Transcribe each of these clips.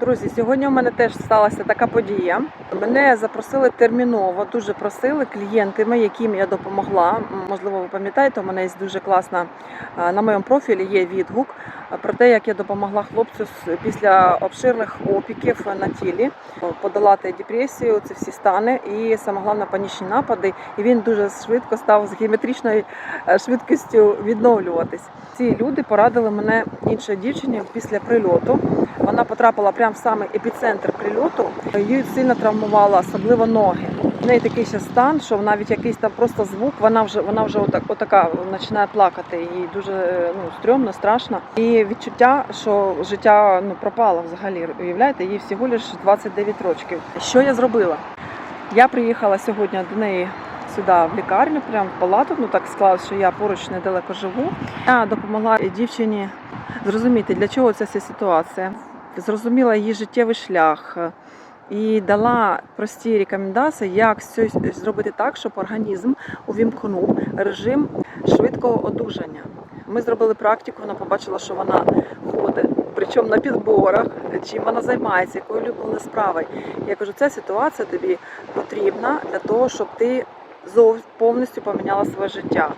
Друзі, сьогодні у мене теж сталася така подія. Мене запросили терміново, дуже просили клієнтами, яким я допомогла. Можливо, ви пам'ятаєте, у мене є дуже класна на моєму профілі є відгук про те, як я допомогла хлопцю після обширних опіків на тілі подолати депресію, це всі стани і саме головне панічні напади. І він дуже швидко став з геометричною е, швидкістю відновлюватись. Ці люди порадили мене іншій дівчині після прильоту. Вона потрапила прямо в самий епіцентр прильоту. Її сильно травмувала, особливо ноги. В неї такий ще стан, що навіть якийсь там просто звук, вона вже вона вже отак, отака починає плакати. Їй дуже е, ну стрьомно, страшно. І відчуття, що життя ну пропало взагалі. Уявляєте, їй всього лиш 29 років. Що я зробила? Я приїхала сьогодні до неї сюди в лікарню, прямо в палату. Ну так склалося, що я поруч недалеко живу. Я допомогла дівчині зрозуміти, для чого ця вся ситуація. Зрозуміла її життєвий шлях і дала прості рекомендації, як зробити так, щоб організм увімкнув режим швидкого одужання. Ми зробили практику, вона побачила, що вона ходить, причому на підборах, чим вона займається, якою улюбленою справою. Я кажу, ця ситуація тобі потрібна для того, щоб ти повністю поміняла своє життя.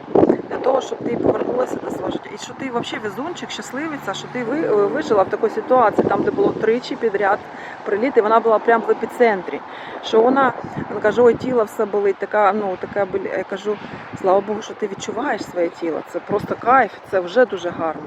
Для того, щоб ти повернулася до свого життя. І що ти взагалі везунчик, щасливиця, що ти ви- вижила в такій ситуації, там, де було тричі підряд приліт, і вона була прямо в епіцентрі. Що вона, вона каже, ой, тіло все болить, така, ну, така. Я кажу, слава Богу, що ти відчуваєш своє тіло. Це просто кайф, це вже дуже гарно.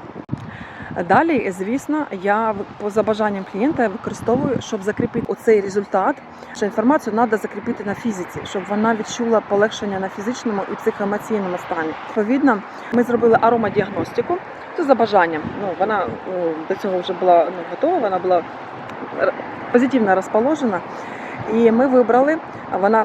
Далі, звісно, я в- по за бажанням клієнта використовую, щоб закріпити оцей результат. Що інформацію треба закріпити на фізиці, щоб вона відчула полегшення на фізичному і психоемоційному стані. Відповідно, ми зробили аромадіагностику. Це за бажанням. Ну вона до цього вже була ну, готова, вона була позитивно розположена. І ми вибрали, вона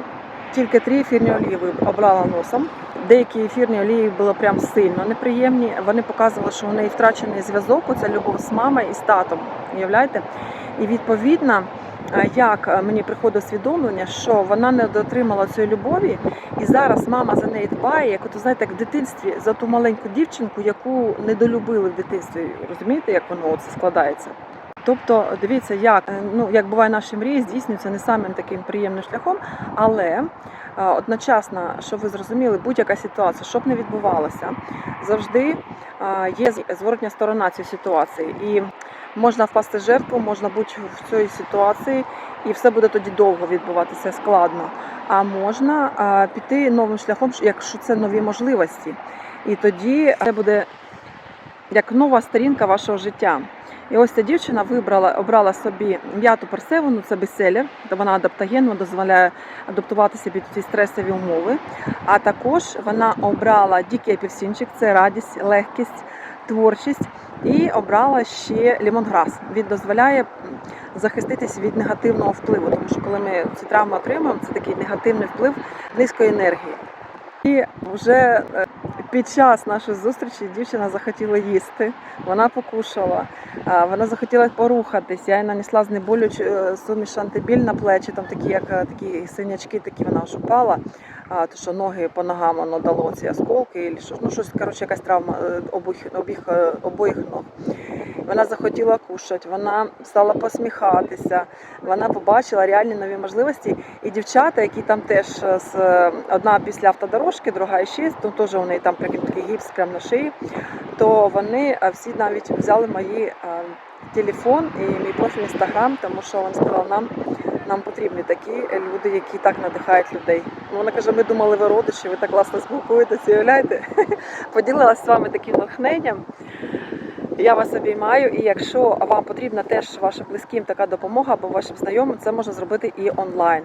тільки три ефірні олії обрала носом. Деякі ефірні олії були прям сильно неприємні. Вони показували, що у неї втрачений зв'язок, це любов з мамою і з татом. Уявляєте? І відповідно, як е, мені приходить усвідомлення, що вона не дотримала цієї любові, і зараз мама за неї дбає, як от знаєте, як в дитинстві за ту маленьку дівчинку, яку недолюбили в дитинстві. Розумієте, як воно це складається? Тобто, дивіться, як е, ну як буває наші мрії, здійснюються не самим таким приємним шляхом, але е, одночасно, щоб ви зрозуміли, будь-яка ситуація, щоб не відбувалося, завжди е, є зворотня сторона цієї ситуації. І можна впасти жертву, можна бути в цій ситуації, і все буде тоді довго відбуватися складно. А можна піти новим шляхом, якщо це нові можливості. І тоді це буде як нова сторінка вашого життя. І ось ця дівчина вибрала, обрала собі м'яту персевину, це бестселер, вона адаптогенна, дозволяє адаптуватися під ці стресові умови. А також вона обрала дикий апельсинчик, це радість, легкість, творчість. І обрала ще лімонграс. Він дозволяє м, захиститись від негативного впливу, тому що коли ми ці травми отримуємо, це такий негативний вплив низької енергії. І вже е, під час нашої зустрічі дівчина захотіла їсти, вона покушала, вона захотіла порухатись. Я їй нанесла знеболюючу е, суміш антибіль на плечі, там такі, як е, такі синячки, такі вона аж упала, то що ноги по ногам воно дало ці осколки, і що, ну щось, коротше, якась травма е, обох, обоїх ног. Вона захотіла кушати, вона стала посміхатися, вона побачила реальні нові можливості. І дівчата, які там теж е, з е, одна після автодорожки, друга ще, то теж у неї там такий гіпс прямо на шиї, то вони е, всі навіть взяли мої телефон і мій профіль інстаграм, тому що вони сказали, нам, нам потрібні такі люди, які так надихають людей. Ну, Вона каже, ми думали, ви родичі, ви так класно спілкуєтеся, уявляєте? Поділилася з вами таким натхненням. Я вас обіймаю, і якщо вам потрібна теж вашим близьким така допомога або вашим знайомим, це можна зробити і онлайн.